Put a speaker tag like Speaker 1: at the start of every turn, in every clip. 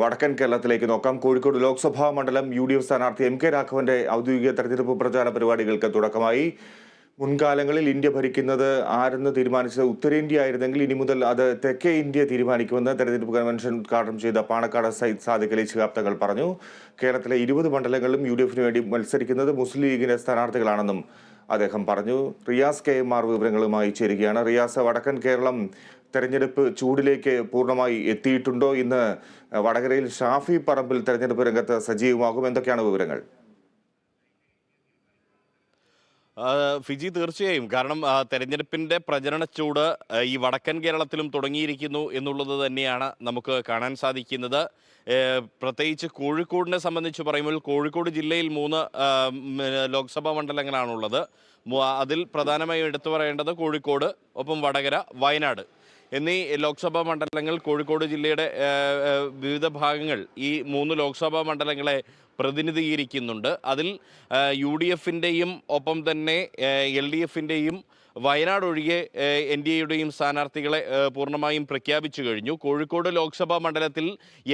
Speaker 1: വടക്കൻ കേരളത്തിലേക്ക് നോക്കാം. കോഴിക്കോട് ലോക്സഭാ മണ്ഡലം യു ഡി എഫ് സ്ഥാനാർത്ഥി എം കെ രാഘവന്റെ ഔദ്യോഗിക തെരഞ്ഞെടുപ്പ് പ്രചാരണ പരിപാടികൾക്ക് തുടക്കമായി. മുൻകാലങ്ങളിൽ ഇന്ത്യ ഭരിക്കുന്നത് ആരെന്ന് തീരുമാനിച്ചത് ഉത്തരേന്ത്യ ആയിരുന്നെങ്കിൽ ഇനി മുതൽ അത് തെക്കേ ഇന്ത്യ തീരുമാനിക്കുമെന്ന് തെരഞ്ഞെടുപ്പ് കൺവെൻഷൻ ഉദ്ഘാടനം ചെയ്ത പാണക്കാട് സയ്യിദ് സാദിഖ് അലി ശിഹാബ് പറഞ്ഞു. കേരളത്തിലെ ഇരുപത് മണ്ഡലങ്ങളിലും യു ഡി എഫിന് വേണ്ടി മത്സരിക്കുന്നത് മുസ്ലിം ലീഗിന്റെ സ്ഥാനാർത്ഥികളാണെന്നും അദ്ദേഹം പറഞ്ഞു റിയാസ് കെ എം ആർ വിവരങ്ങളുമായി ചേരുകയാണ്. റിയാസ് വടക്കൻ കേരളം തെരഞ്ഞെടുപ്പ് ചൂടിലേക്ക് പൂർണമായി എത്തിയിട്ടുണ്ടോ ഇന്ന് വടകരയിൽ ഷാഫി പറമ്പിൽ തെരഞ്ഞെടുപ്പ് രംഗത്ത് സജീവമാകും. എന്തൊക്കെയാണ് വിവരങ്ങൾ?
Speaker 2: ഫിജി തീർച്ചയായും. കാരണം തെരഞ്ഞെടുപ്പിന്റെ പ്രചരണ ചൂട് ഈ വടക്കൻ കേരളത്തിലും തുടങ്ങിയിരിക്കുന്നു എന്നുള്ളത് തന്നെയാണ് നമുക്ക് കാണാൻ സാധിക്കുന്നത്. പ്രത്യേകിച്ച് കോഴിക്കോടിനെ സംബന്ധിച്ച് പറയുമ്പോൾ കോഴിക്കോട് ജില്ലയിൽ മൂന്ന് ലോക്സഭാ മണ്ഡലങ്ങളാണുള്ളത്. അതിൽ പ്രധാനമായും എടുത്തു പറയേണ്ടത് കോഴിക്കോട് ഒപ്പം വടകര വയനാട്. എന്നീ ലോക്സഭാ മണ്ഡലങ്ങൾ കോഴിക്കോട് ജില്ലയുടെ വിവിധ ഭാഗങ്ങൾ ഈ മൂന്ന് ലോക്സഭാ മണ്ഡലങ്ങളെ പ്രതിനിധീകരിക്കുന്നുണ്ട്. അതിൽ യു ഡി എഫിന്റെയും ഒപ്പം തന്നെ എൽ ഡി എഫിന്റെയും വയനാട് ഒഴികെ എൻ ഡി എയുടെയും സ്ഥാനാർത്ഥികളെ പൂർണമായും പ്രഖ്യാപിച്ചു കഴിഞ്ഞു. കോഴിക്കോട് ലോക്സഭാ മണ്ഡലത്തിൽ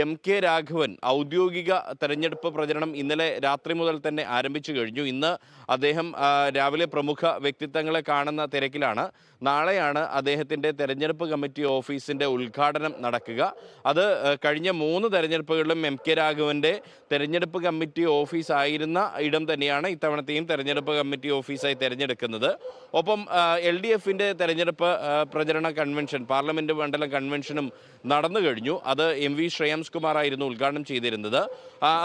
Speaker 2: എം കെ രാഘവൻ ഔദ്യോഗിക തെരഞ്ഞെടുപ്പ് പ്രചരണം ഇന്നലെ രാത്രി മുതൽ തന്നെ ആരംഭിച്ചു കഴിഞ്ഞു. ഇന്ന് അദ്ദേഹം രാവിലെ പ്രമുഖ വ്യക്തിത്വങ്ങളെ കാണുന്ന തിരക്കിലാണ്. നാളെയാണ് അദ്ദേഹത്തിന്റെ തെരഞ്ഞെടുപ്പ് കമ്മിറ്റി ഓഫീസിന്റെ ഉദ്ഘാടനം നടക്കുക. അത് കഴിഞ്ഞ മൂന്ന് തെരഞ്ഞെടുപ്പുകളിലും എം കെ രാഘവന്റെ തെരഞ്ഞെടുപ്പ് കമ്മിറ്റി ഓഫീസായിരുന്ന ഇടം തന്നെയാണ് ഇത്തവണത്തെയും തെരഞ്ഞെടുപ്പ് കമ്മിറ്റി ഓഫീസായി തിരഞ്ഞെടുക്കുന്നത്. ഒപ്പം എൽ ഡി എഫിന്റെ തെരഞ്ഞെടുപ്പ് പ്രചരണ കൺവെൻഷൻ പാർലമെന്റ് മണ്ഡലം കൺവെൻഷനും നടന്നു കഴിഞ്ഞു. അത് എം വി ശ്രേയാംസ് കുമാറായിരുന്നു ഉദ്ഘാടനം ചെയ്തിരുന്നത്.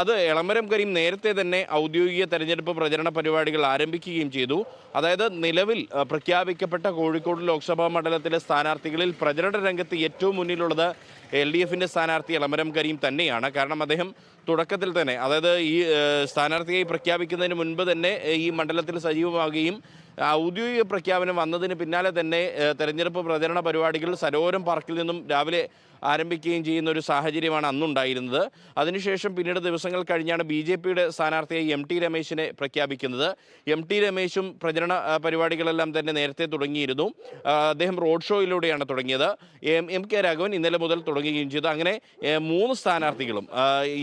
Speaker 2: അത് എളമരം കരീം നേരത്തെ തന്നെ ഔദ്യോഗിക തെരഞ്ഞെടുപ്പ് പ്രചരണ പരിപാടികൾ ആരംഭിക്കുകയും ചെയ്തു. അതായത് നിലവിൽ പ്രഖ്യാപിക്കപ്പെട്ട കോഴിക്കോട് ലോക്സഭാ മണ്ഡലത്തിലെ സ്ഥാനാർത്ഥികളിൽ പ്രചരണ രംഗത്ത് ഏറ്റവും മുന്നിലുള്ളത് എൽ ഡി എഫിന്റെ സ്ഥാനാർത്ഥി എളമരം കരീം തന്നെയാണ്. കാരണം അദ്ദേഹം തുടക്കത്തിൽ തന്നെ അതായത് ഈ സ്ഥാനാർത്ഥിയായി പ്രഖ്യാപിക്കുന്നതിന് മുൻപ് തന്നെ ഈ മണ്ഡലത്തിൽ സജീവമാകുകയും ഔദ്യോഗിക പ്രഖ്യാപനം വന്നതിന് പിന്നാലെ തന്നെ തെരഞ്ഞെടുപ്പ് പ്രചരണ പരിപാടികൾ സരോവരം പാർക്കിൽ നിന്നും രാവിലെ ആരംഭിക്കുകയും ചെയ്യുന്ന ഒരു സാഹചര്യമാണ് അന്നുണ്ടായിരുന്നത്. അതിനുശേഷം പിന്നീട് ദിവസങ്ങൾ കഴിഞ്ഞാണ് ബി ജെ പിയുടെ സ്ഥാനാർത്ഥിയായി എം ടി രമേശിനെ പ്രഖ്യാപിക്കുന്നത്. എം ടി രമേശും പ്രചരണ പരിപാടികളെല്ലാം തന്നെ നേരത്തെ തുടങ്ങിയിരുന്നു. അദ്ദേഹം റോഡ് ഷോയിലൂടെയാണ് തുടങ്ങിയത്. എം എം കെ രാഘവൻ ഇന്നലെ മുതൽ തുടങ്ങുകയും ചെയ്തു. അങ്ങനെ മൂന്ന് സ്ഥാനാർത്ഥികളും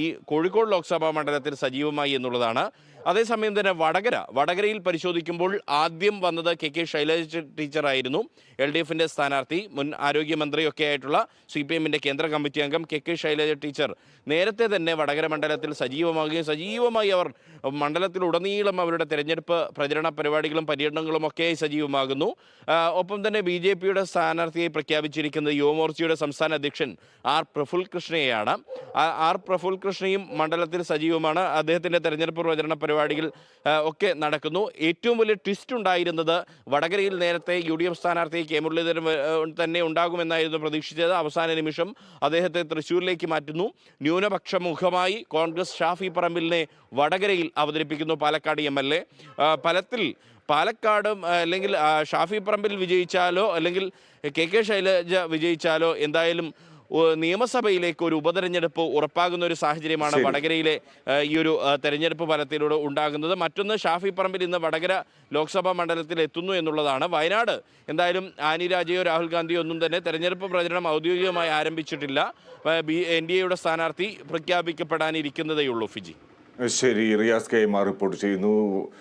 Speaker 2: ഈ കോഴിക്കോട് ലോക്സഭാ മണ്ഡലത്തിൽ സജീവമായി എന്നുള്ളതാണ്. അതേസമയം തന്നെ വടകര വടകരയിൽ പരിശോധിക്കുമ്പോൾ ആദ്യം വന്നത് കെ കെ ശൈലജ ടീച്ചറായിരുന്നു. എൽ ഡി എഫിന്റെ സ്ഥാനാർത്ഥി മുൻ ആരോഗ്യമന്ത്രിയൊക്കെ ആയിട്ടുള്ള സി പി എമ്മിന്റെ കേന്ദ്ര കമ്മിറ്റി അംഗം കെ കെ ശൈലജ ടീച്ചർ. നേരത്തെ തന്നെ വടകര മണ്ഡലത്തിൽ സജീവമാകുകയും സജീവമായി അവർ മണ്ഡലത്തിലുടനീളം അവരുടെ തെരഞ്ഞെടുപ്പ് പ്രചരണ പരിപാടികളും പര്യടനങ്ങളും ഒക്കെ സജീവമാകുന്നു. ഒപ്പം തന്നെ ബി ജെ പിയുടെ സ്ഥാനാർത്ഥിയെ പ്രഖ്യാപിച്ചിരിക്കുന്നത് യുവമോർച്ചയുടെ സംസ്ഥാന അധ്യക്ഷൻ ആർ പ്രഫുൽ കൃഷ്ണയെയാണ് ആർ പ്രഫുൽ കൃഷ്ണയും മണ്ഡലത്തിൽ സജീവമാണ്. അദ്ദേഹത്തിന്റെ തെരഞ്ഞെടുപ്പ് പ്രചരണ പരിപാടികൾ ഒക്കെ നടക്കുന്നു. ഏറ്റവും വലിയ ട്വിസ്റ്റ് ഉണ്ടായിരുന്നത്. വടകരയിൽ നേരത്തെ യു ഡി എഫ് സ്ഥാനാർത്ഥി കെ മുരളീധരൻ തന്നെ ഉണ്ടാകുമെന്നായിരുന്നു പ്രതീക്ഷിച്ചത്. അവസാന നിമിഷം അദ്ദേഹത്തെ തൃശ്ശൂരിലേക്ക് മാറ്റുന്നു. ന്യൂനപക്ഷ മുഖമായി കോൺഗ്രസ് ഷാഫി പറമ്പിലിനെ വടകരയിൽ അവതരിപ്പിക്കുന്നു പാലക്കാട് എം എൽ എ. ഫലത്തിൽ പാലക്കാടും അല്ലെങ്കിൽ ഷാഫി പറമ്പിൽ വിജയിച്ചാലോ അല്ലെങ്കിൽ കെ കെ ശൈലജ വിജയിച്ചാലോ എന്തായാലും നിയമസഭയിലേക്ക് ഒരു ഉപതെരഞ്ഞെടുപ്പ് ഉറപ്പാകുന്ന ഒരു സാഹചര്യമാണ്. വടകരയിലെ ഈ ഒരു തെരഞ്ഞെടുപ്പ് ഫലത്തിലൂടെ ഉണ്ടാകുന്നത്. മറ്റൊന്ന് ഷാഫി പറമ്പിൽ ഇന്ന് വടകര ലോക്സഭാ മണ്ഡലത്തിൽ എത്തുന്നു എന്നുള്ളതാണ്. വയനാട് എന്തായാലും ആനി രാജയോ രാഹുൽ ഗാന്ധിയോ ഒന്നും തന്നെ തെരഞ്ഞെടുപ്പ് പ്രചരണം ഔദ്യോഗികമായി ആരംഭിച്ചിട്ടില്ല. ബി എൻ ഡി എയുടെ സ്ഥാനാർത്ഥി പ്രഖ്യാപിക്കപ്പെടാനിരിക്കുന്നതേയുള്ളൂ ഫിജി.
Speaker 1: ശരി റിയാസ് കെ എം റിപ്പോർട്ട് ചെയ്യുന്നു.